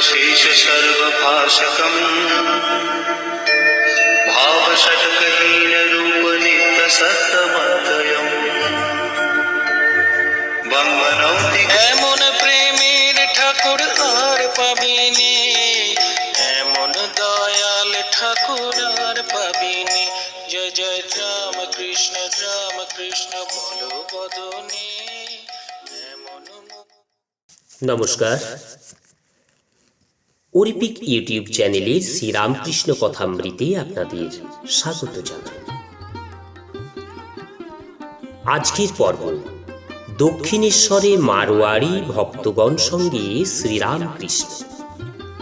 शेष सर्वभाषकम् भावषटकहीन रूप नित्य सत्तमद्वयम् बङ्गनौति এমন প্রেমের ঠাকুর আর পাবিনি এমন দয়াল ঠাকুর আর পাবিনি জয় জয় রাম কৃষ্ণ রাম কৃষ্ণ বলো বদনে এমন মুখ নমস্কার অরিপিক ইউটিউব চ্যানেলে শ্রীরামকৃষ্ণ কথামৃতে আপনাদের স্বাগত জানাই। আজকের পর্ব, দক্ষিণেশ্বরে মারোয়াড়ি ভক্তগণ সঙ্গে শ্রীরামকৃষ্ণ।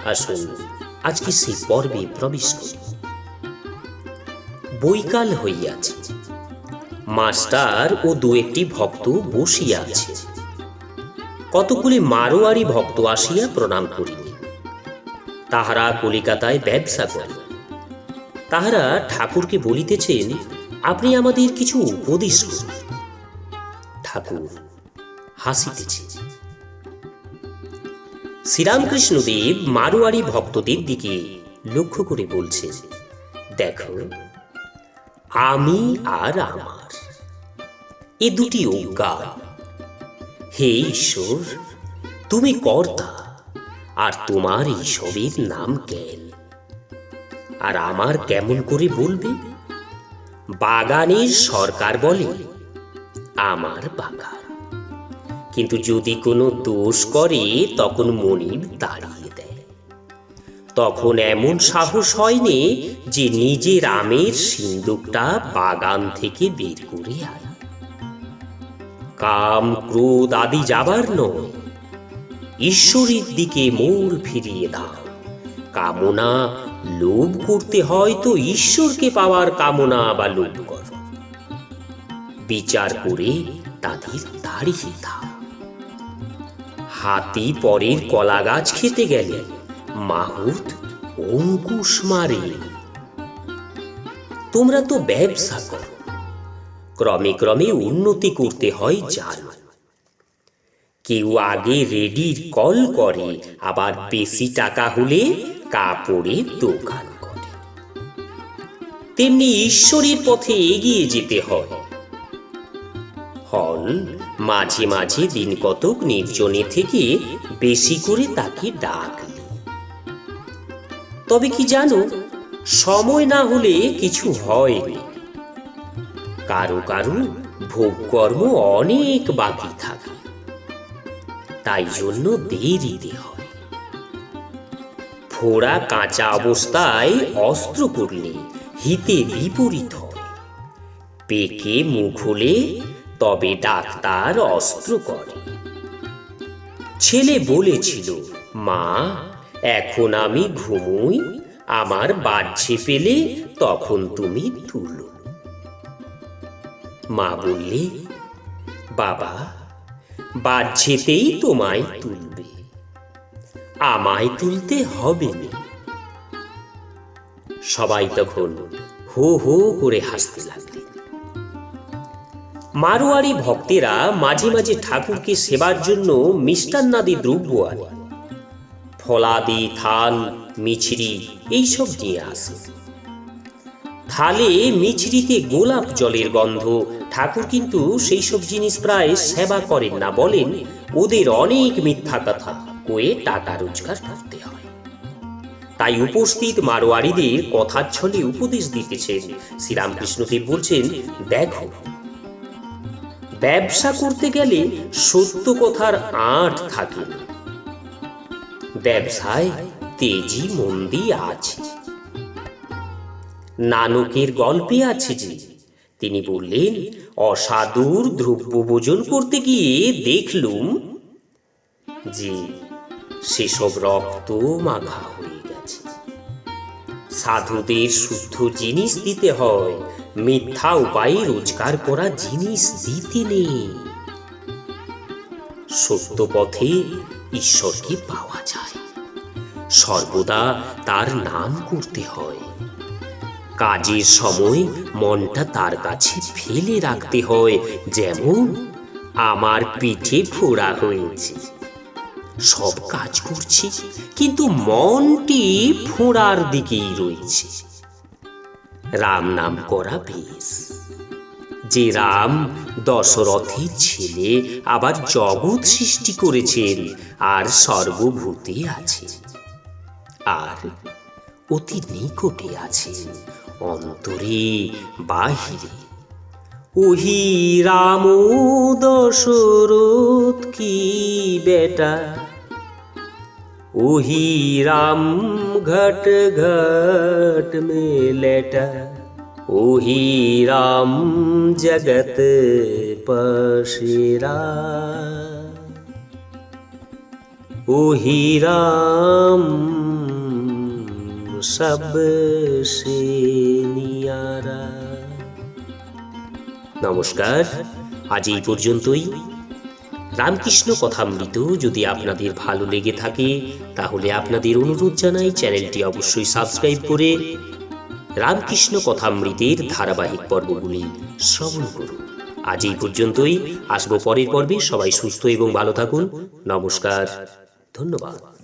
আসুন, আজকে সেই পর্বে প্রবেশ করি। বৈকাল হইয়াছে। মাস্টার ও দু একটি ভক্ত বসিয়া আছে কতগুলি মারোয়ারি ভক্ত আসিয়া প্রণাম করিল। তাহারা কলিকাতায় ব্যবসা করে তাহারা ঠাকুরকে বলিতেছেন, আপনি আমাদের কিছু উপদেশ ঠাকুর হাসিতেছে। শ্রীরামকৃষ্ণদেব মারোয়ারি ভক্তদের দিকে লক্ষ্য করে বলছেন, দেখো, আমি আর আমার, এ দুটি অজ্ঞান। হে ঈশ্বর, তুমি কর্তা আর তোমার এইসবের নাম জ্ঞান আর আমার কেমন করে বলবে? বাগানের সরকার বলে, আমার বাগান। কিন্তু যদি কোনো দোষ করে, তখন মনিব দাঁড়িয়ে দেয়। তখন এমন সাহস হয়নি যে নিজের আমের সিন্দুকটা বাগান থেকে বের করে আয় কাম, ক্রোধ আদি যাবার নয় ঈশ্বরের দিকে মোড় ফিরিয়ে দাও। কামনা লোভ করতে হয় তো ঈশ্বরকে পাওয়ার কামনা বা লোভ কর। বিচার করে তাদের দাঁড়িয়ে দাও হাতি পরের কলা গাছ খেতে গেলে মাহুত অঙ্কুশ মারে। তোমরা তো ব্যবসা করো। ক্রমে ক্রমে উন্নতি করতে হয় জানো কেউ আগে রেডির কল করে, আবার বেশি টাকা হলে কাপড়ের দোকান করে। তেমনি ঈশ্বরের পথে এগিয়ে যেতে হয়। হল মাঝে মাঝে দিন কতক নির্জনে থেকে বেশি করে তাকে ডাকলে তবে কি জানো, সময় না হলে কিছু হয়নি কারও কারও ভোগকর্ম অনেক বাকি থাকে। তাই জন্য দেরিতে হয়। ফোড়া কাঁচা অবস্থায় অস্ত্র করলে হিতে বিপরীত পেকে মুখ হলে তবে ডাক্তার অস্ত্র করে। ছেলে বলেছিল, মা, এখন আমি ঘুমুই, আমার বাহ্যে পেলে তখন তুমি তুলো। মা বললে, বাবা বাহ্যেতেই তোমায় তুলবে। আমায় তুলতে হবে সবাই তখন হো হো করে হাসতে লাগলেন। মারোয়ারি ভক্তেরা মাঝে মাঝে ঠাকুরকে সেবার জন্য মিষ্টান্নাদি দ্রব্য আনে। ফলাদি, থাল, মিছরি, এইসব নিয়ে আসে। থালে মিছরিতে গোলাপ জলের গন্ধ। ঠাকুর কিন্তু সেই সব জিনিস প্রায় সেবা করেন না, বলেন ওদের অনেক মিথ্যা কথা, কয়ে টাকা রোজগার করতে হয়। তাই উপস্থিত মারোয়ারিদের কথার ছলে উপদেশ দিতেছেন। শ্রীরামকৃষ্ণদেব বলছেন, দেখো, ব্যবসা করতে গেলে সত্য কথার আট থাকে ব্যবসায় তেজি মন্দি আছে। নানকের গল্পে আছে যে, তিনি বললেন, অসাধুর দ্রব্য ভোজন করতে গিয়ে দেখলুম যে, সেসব রক্ত মাখা হয়ে গেছে। সাধুদের শুদ্ধ জিনিস দিতে হয়, মিথ্যা উপায়ে রোজগার করা জিনিস দিতে নেই। সত্য পথে ঈশ্বরকে পাওয়া যায়। সর্বদা তার নাম করতে হয়। কাজের সময় মনটা তার কাছে ফেলে রাখতে হয়, যেমন আমার পিঠে ফোড়া হয়েছে। সব কাজ করছি, কিন্তু মনটি ফোঁড়ার দিকেই রয়েছে। রাম নাম করা বেশ। যে রাম দশরথের ছেলে আবার জগৎ সৃষ্টি করেছেন, আর সর্বভূতে আছে। আর অতি নিকটে আছেন। অন্তরে বাহিরে। ওহি রাম দশরথ কি বেটা? ওহি রাম ঘট ঘট মেলেটা। ওহি রাম জগত পশিরা। ওহি রাম সবসে নমস্কার, আজ এই পর্যন্তই। রামকৃষ্ণ কথামৃত যদি আপনাদের ভালো লেগে থাকে, তাহলে আপনাদের অনুরোধ জানাই চ্যানেলটি অবশ্যই সাবস্ক্রাইব করে রামকৃষ্ণ কথামৃতের ধারাবাহিক পর্বগুলি শ্রবণ করুন। আজ এই পর্যন্তই। আসব পরের পর্বে। সবাই সুস্থ এবং ভালো থাকুন। নমস্কার। ধন্যবাদ।